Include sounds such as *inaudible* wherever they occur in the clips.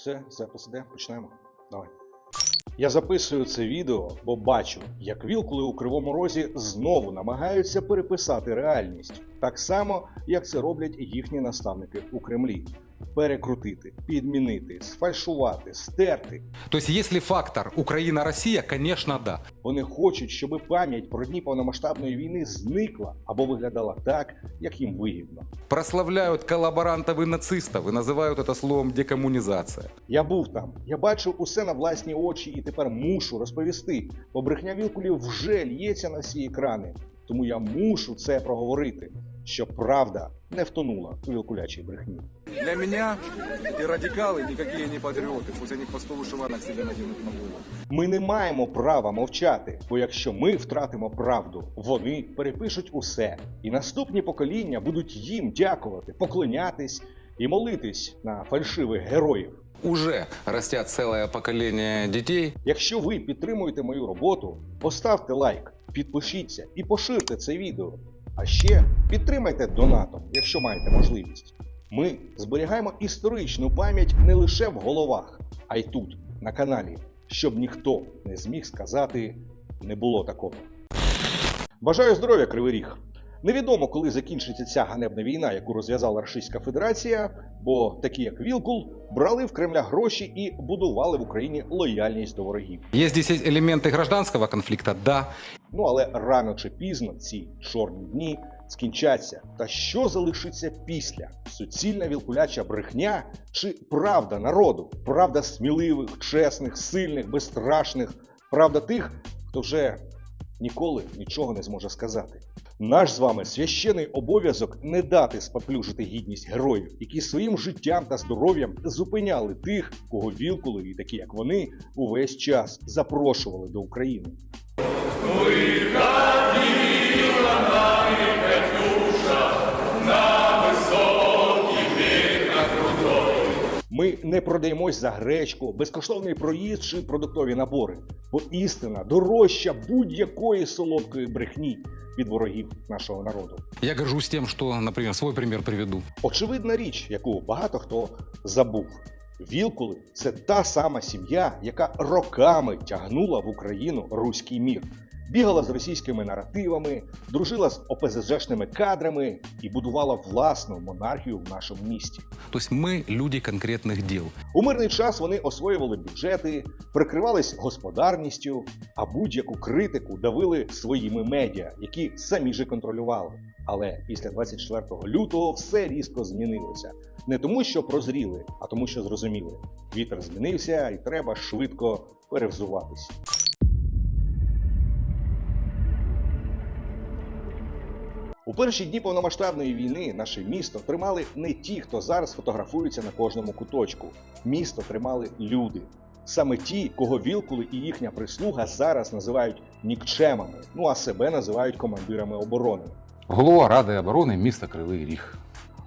Все, запис іде, почнемо. Давай. Я записую це відео, бо бачу, як вілкули у Кривому Розі знову намагаються переписати реальність, так само, як це роблять їхні наставники у Кремлі. Перекрутити, підмінити, сфальшувати, стерти. То якщо фактор Україна, Росія, звісно, да. Вони хочуть, щоб пам'ять про дні повномасштабної війни зникла або виглядала так, як їм вигідно. Прославляють колаборантів і нацистів і називають це словом декомунізація. Я був там, я бачив усе на власні очі і тепер мушу розповісти, бо брехня вілкулів вже лється на всі екрани. Тому я мушу це проговорити, щоб правда не втонула у вілкулячій брехні. Для меня и радикалы никакие не патриоты. Пусть они по 100 вышиванок себе наденут на голову. Ми не маємо права мовчати, бо якщо ми втратимо правду, вони перепишуть усе, і наступні покоління будуть їм дякувати, поклонятись і молитись на фальшивих героїв. Уже растят целое поколение детей. Якщо ви підтримуєте мою роботу, поставте лайк, підпишіться і поширте це відео. А ще підтримайте донатом, якщо маєте можливість. Ми зберігаємо історичну пам'ять не лише в головах, а й тут, на каналі, щоб ніхто не зміг сказати не було такого. Бажаю здоров'я, Кривий Ріг! Невідомо, коли закінчиться ця ганебна війна, яку розв'язала Російська Федерація, бо такі, як Вілкул, брали в Кремля гроші і будували в Україні лояльність до ворогів. Есть здесь элементы гражданского конфликта, да. Ну але рано чи пізно ці чорні дні скінчаться. Та що залишиться після? Суцільна вілкуляча брехня чи правда народу? Правда сміливих, чесних, сильних, безстрашних, правда тих, хто вже ніколи нічого не зможе сказати. Наш з вами священий обов'язок не дати споплюжити гідність героїв, які своїм життям та здоров'ям зупиняли тих, кого вілкули і такі, як вони, увесь час запрошували до України. Ми не продаємось за гречку, безкоштовний проїзд чи продуктові набори, бо істина дорожча будь-якої солодкої брехні від ворогів нашого народу. Я горжусь тем, что, например, свой пример приведу. Очевидна річ, яку багато хто забув. Вілкули це та сама сім'я, яка роками тягнула в Україну руський мір. Бігала з російськими наративами, дружила з ОПЗЖшними кадрами і будувала власну монархію в нашому місті. То есть мы люди конкретных дел. У мирний час вони освоювали бюджети, прикривались господарністю, а будь-яку критику давили своїми медіа, які самі ж контролювали. Але після 24 лютого все різко змінилося. Не тому, що прозріли, а тому, що зрозуміли. Вітер змінився, і треба швидко перевзуватись. У перші дні повномасштабної війни наше місто тримали не ті, хто зараз фотографується на кожному куточку. Місто тримали люди. Саме ті, кого вілкули і їхня прислуга зараз називають нікчемами, ну а себе називають командирами оборони. Голова Ради оборони міста Кривий Ріг.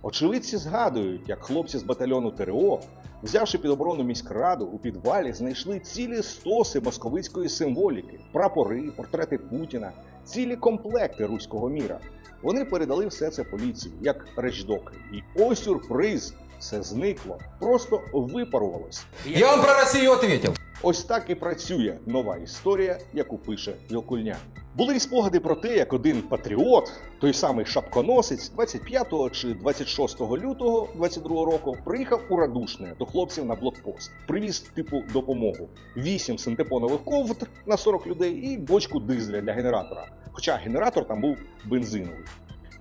Очевидці згадують, як хлопці з батальйону ТРО, взявши під оборону міськраду, у підвалі знайшли цілі стоси московицької символіки, прапори, портрети Путіна, цілі комплекти руського міра. Вони передали все це поліції як речдоки. І ось сюрприз! Все зникло, просто випарувалось. Я вам про Росію ответил. Ось так і працює нова історія, яку пише Вілкульня. Були й спогади про те, як один патріот, той самий шапконосець, 25 чи 26 лютого 22 року приїхав у Радушне до хлопців на блокпост. Привіз типу допомогу: 8 синтепонових ковдр на 40 людей і бочку дизеля для генератора. Хоча генератор там був бензиновий.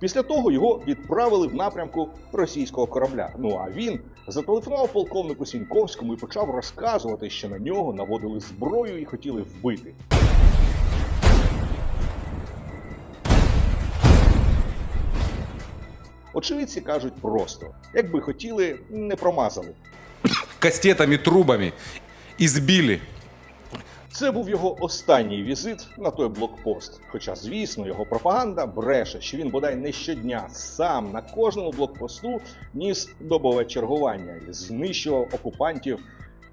Після того його відправили в напрямку російського корабля. Ну а він зателефонував полковнику Сіньковському і почав розказувати, що на нього наводили зброю і хотіли вбити. Очевидці кажуть просто: якби хотіли, не промазали. Кастетами, трубами избили. Це був його останній візит на той блокпост. Хоча, звісно, його пропаганда бреше, що він бодай не щодня сам на кожному блокпосту ніс добове чергування і знищував окупантів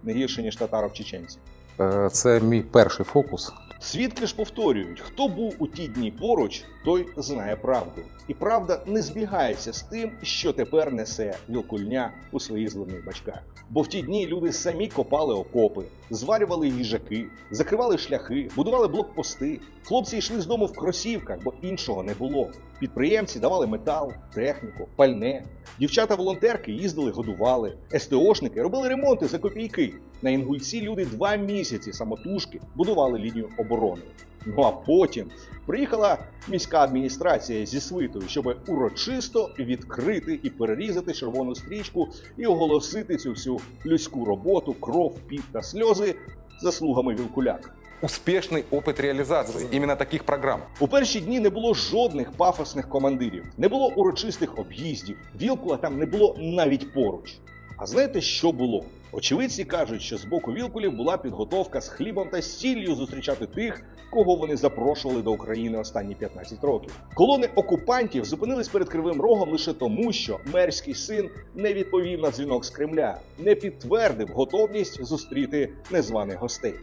не гірше ніж татаров чеченців. Е, Це мій перший фокус. Свідки ж повторюють, хто був у ті дні поруч, той знає правду. І правда не збігається з тим, що тепер несе вілкульня у своїх зливних бачках. Бо в ті дні люди самі копали окопи, зварювали їжаки, закривали шляхи, будували блокпости. Хлопці йшли з дому в кросівках, бо іншого не було. Підприємці давали метал, техніку, пальне. Дівчата-волонтерки їздили, годували. СТОшники робили ремонти за копійки. На Інгульці люди два місяці самотужки будували лінію оборони. Ну а потім приїхала міська адміністрація зі свитою, щоб урочисто відкрити і перерізати червону стрічку і оголосити цю всю людську роботу, кров, піт та сльози заслугами Вілкуляк. Успешный опыт реализации именно таких программ. У перші дні не було жодних пафосних командирів, не було урочистих об'їздів, Вілкула там не було навіть поруч. А знаєте, що було? Очевидці кажуть, що з боку Вілкулів була підготовка з хлібом та сіллю зустрічати тих, кого вони запрошували до України останні 15 років. Колони окупантів зупинились перед Кривим Рогом лише тому, що мерський син не відповів на дзвінок з Кремля, не підтвердив готовність зустріти незваних гостей.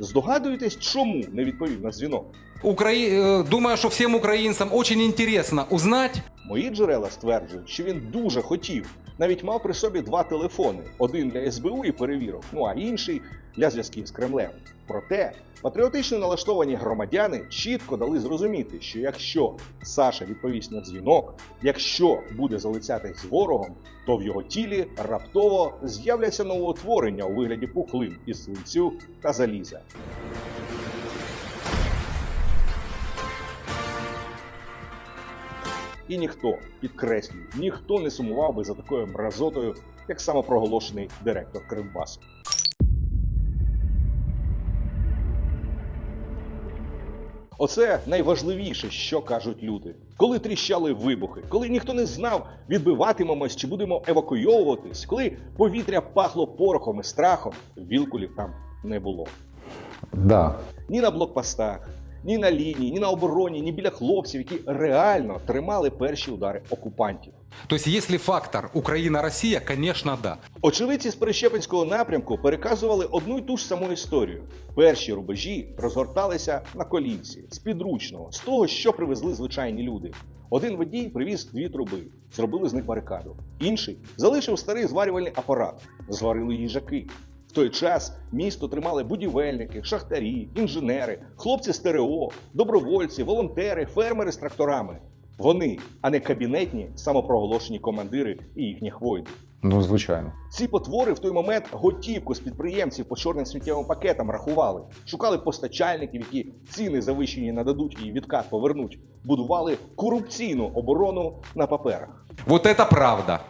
Здогадуєтесь, чому не відповів на дзвінок? Украї... э, Думаю, що всім українцям очень інтересно узнати. Мої джерела стверджують, що він дуже хотів, навіть мав при собі два телефони: один для СБУ і перевірок, ну а інший для зв'язків з Кремлем. Проте патріотично налаштовані громадяни чітко дали зрозуміти, що якщо Саша відповість на дзвінок, якщо буде залицятись з ворогом, то в його тілі раптово з'являться новоутворення у вигляді пухлин із свинцю та заліза. І ніхто, підкреслюю, ніхто не сумував би за такою мразотою, як самопроголошений директор Кривбасу. Оце найважливіше, що кажуть люди. Коли тріщали вибухи, коли ніхто не знав, відбиватимемось чи будемо евакуйовуватись, коли повітря пахло порохом і страхом, вілкулів там не було. Да. Ні на блокпостах, ні на лінії, ні на обороні, ні біля хлопців, які реально тримали перші удари окупантів. то есть если фактор Украина-Россия, конечно, да. Очевидці з Перещепинського напрямку переказували одну й ту ж саму історію. Перші рубежі розгорталися на колінці з підручного, з того, що привезли звичайні люди. Один водій привіз дві труби, зробили з них барикаду. Інший залишив старий зварювальний апарат, зварили їжаки. В той час місто тримали будівельники, шахтарі, інженери, хлопці з ТРО, добровольці, волонтери, фермери з тракторами. Вони, а не кабінетні самопроголошені командири і їхніх воїнів. Ну, звичайно. Ці потвори в той момент готівку з підприємців по чорним сміттєвим пакетам рахували, шукали постачальників, які ціни завищені нададуть і відкат повернуть, будували корупційну оборону на паперах. Вот это правда.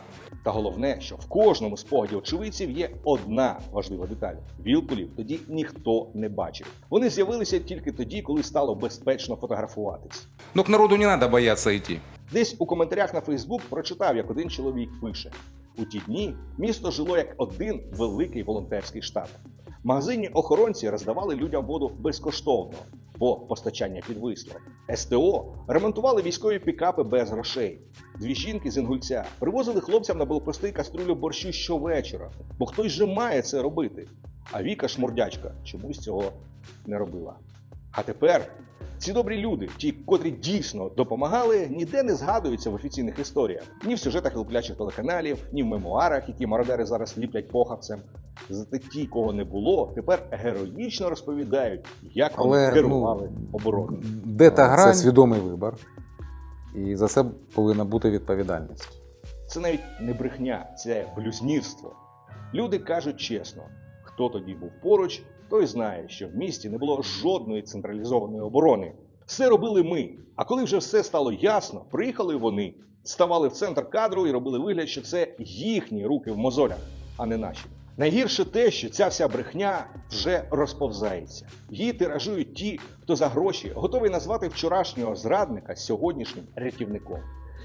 Та головне, що в кожному спогаді очевидців є одна важлива деталь: вілкулів тоді ніхто не бачив. Вони з'явилися тільки тоді, коли стало безпечно фотографуватись. Ну к народу не треба бояться йти. Десь у коментарях на Фейсбук прочитав, як один чоловік пише: у ті дні місто жило як один великий волонтерський штаб. Магазинні охоронці роздавали людям воду безкоштовно, бо постачання підвисло. СТО ремонтували військові пікапи без грошей. Дві жінки з Інгульця привозили хлопцям на блокпости каструлю борщу щовечора, бо хтось же має це робити. А Віка Шмурдячка чомусь цього не робила. А тепер ці добрі люди, ті, котрі дійсно допомагали, ніде не згадуються в офіційних історіях. Ні в сюжетах луплячих телеканалів, ні в мемуарах, які мародери зараз ліплять похабцем. Зате ті, кого не було, тепер героїчно розповідають, як вони керували ну, обороною. Де та грань? Це свідомий вибір. І за це повинна бути відповідальність. Це навіть не брехня, це блюзнірство. Люди кажуть чесно, хто тоді був поруч, той знає, що в місті не було жодної централізованої оборони. Все робили ми. А коли вже все стало ясно, приїхали вони, ставали в центр кадру і робили вигляд, що це їхні руки в мозолях, а не наші. Найгірше те, що ця вся брехня вже розповзається. Її тиражують ті, хто за гроші готовий назвати вчорашнього зрадника сьогоднішнім рятівником.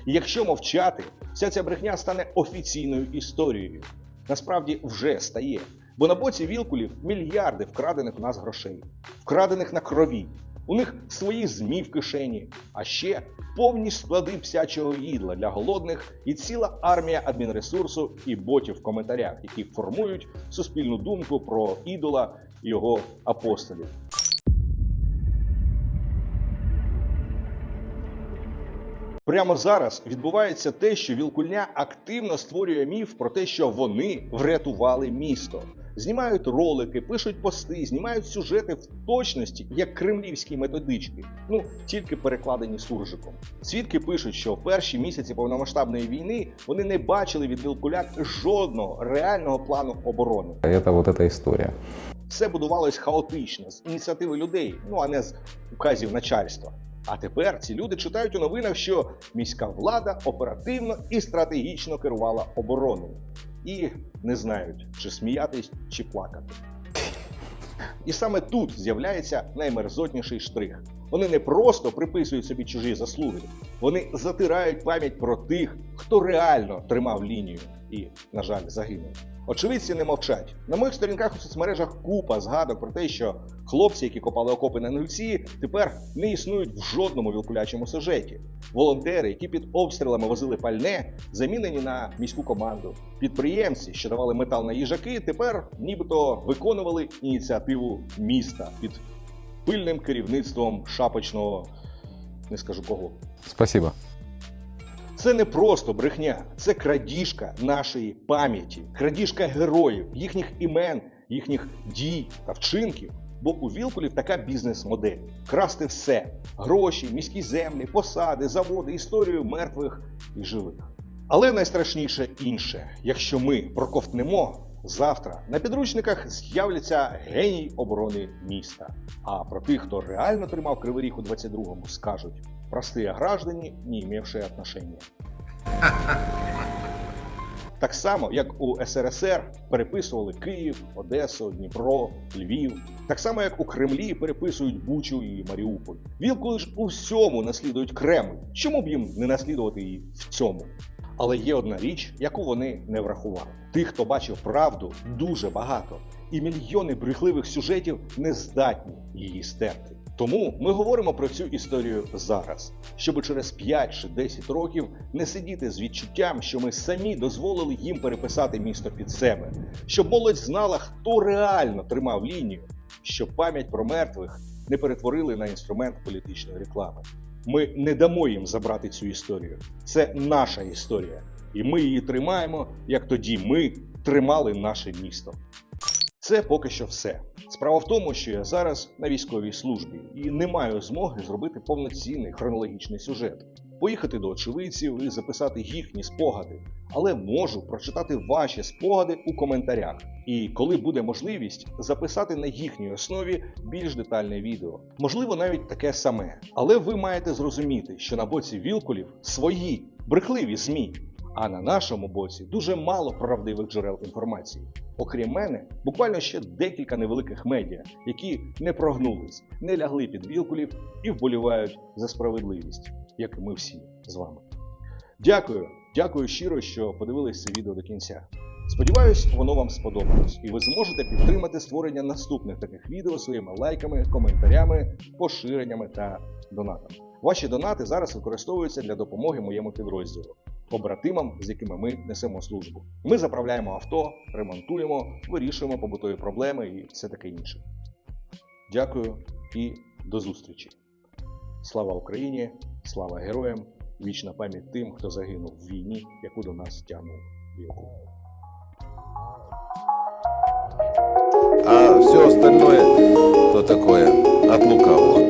І якщо мовчати, вся ця брехня стане офіційною історією. Насправді вже стає. Бо на боці вілкулів мільярди вкрадених у нас грошей, вкрадених на крові, У них свої змі в кишені, а ще повні склади псячого їдла для голодних і ціла армія адмінресурсу і ботів в коментарях, які формують суспільну думку про ідола і його апостолів. Прямо зараз відбувається те, що Вілкульня активно створює міф про те, що вони врятували місто. Знімають ролики, пишуть пости, знімають сюжети в точності, як кремлівські методички, ну тільки перекладені суржиком. Свідки пишуть, що в перші місяці повномасштабної війни вони не бачили від Вілкуляк жодного реального плану оборони. Это вот эта история. Все будувалось хаотично з ініціативи людей, ну а не з указів начальства. А тепер ці люди читають у новинах, що міська влада оперативно і стратегічно керувала обороною. І не знають, чи сміятись, чи плакати. І саме тут з'являється наймерзотніший штрих. Вони не просто приписують собі чужі заслуги, вони затирають пам'ять про тих, хто реально тримав лінію і, на жаль, загинув. Очевидці не мовчать. На моїх сторінках у соцмережах купа згадок про те, що хлопці, які копали окопи на нульці, тепер не існують в жодному вілкулячому сюжеті. Волонтери, які під обстрілами возили пальне, замінені на міську команду. Підприємці, що давали метал на їжаки, тепер нібито виконували ініціативу міста під пильним керівництвом шапочного, не скажу кого. Спасибо. Це не просто брехня, це крадіжка нашої пам'яті, крадіжка героїв, їхніх імен, їхніх дій та вчинків. Бо у Вілкулів така бізнес-модель: красти все: гроші, міські землі, посади, заводи, історію мертвих і живих. Але найстрашніше інше: якщо ми проковтнемо, завтра на підручниках з'являться геній оборони міста. А про тих, хто реально тримав кривий ріг у 22-му, скажуть простые граждане, не имевшие отношения. *laughs* Так само, як у СРСР переписували Київ, Одесу, Дніпро, Львів. Так само, як у Кремлі переписують Бучу і Маріуполь. Вілкули ж у всьому наслідують Кремль. Чому б їм не наслідувати її в цьому? Але є одна річ, яку вони не врахували. Тих, хто бачив правду, дуже багато, і мільйони брехливих сюжетів не здатні її стерти. Тому ми говоримо про цю історію зараз, щоб через 5 чи 10 років не сидіти з відчуттям, що ми самі дозволили їм переписати місто під себе, щоб молодь знала, хто реально тримав лінію, щоб пам'ять про мертвих не перетворили на інструмент політичної реклами. Ми не дамо їм забрати цю історію. Це наша історія, і ми її тримаємо, як тоді ми тримали наше місто. Це поки що все. Справа в тому, що я зараз на військовій службі і не маю змоги зробити повноцінний хронологічний сюжет, поїхати до очевидців і записати їхні спогади, але можу прочитати ваші спогади у коментарях. І коли буде можливість, записати на їхній основі більш детальне відео. Можливо, навіть таке саме. Але ви маєте зрозуміти, що на боці вілкулів свої брехливі ЗМІ. А на нашому боці дуже мало правдивих джерел інформації. Окрім мене, буквально ще декілька невеликих медіа, які не прогнулись, не лягли під вілкулів і вболівають за справедливість, як і ми всі з вами. Дякую, дякую щиро, що подивились це відео до кінця. Сподіваюсь, воно вам сподобалось, і ви зможете підтримати створення наступних таких відео своїми лайками, коментарями, поширеннями та донатами. Ваші донати зараз використовуються для допомоги моєму підрозділу побратимам, з якими ми несемо службу. Ми заправляємо авто, ремонтуємо, вирішуємо побутові проблеми і все таке інше. Дякую і до зустрічі. Слава Україні! Слава героям! Вічна пам'ять тим, хто загинув в війні, яку до нас тягнув віку. А все остальное, то такое, от лукавого.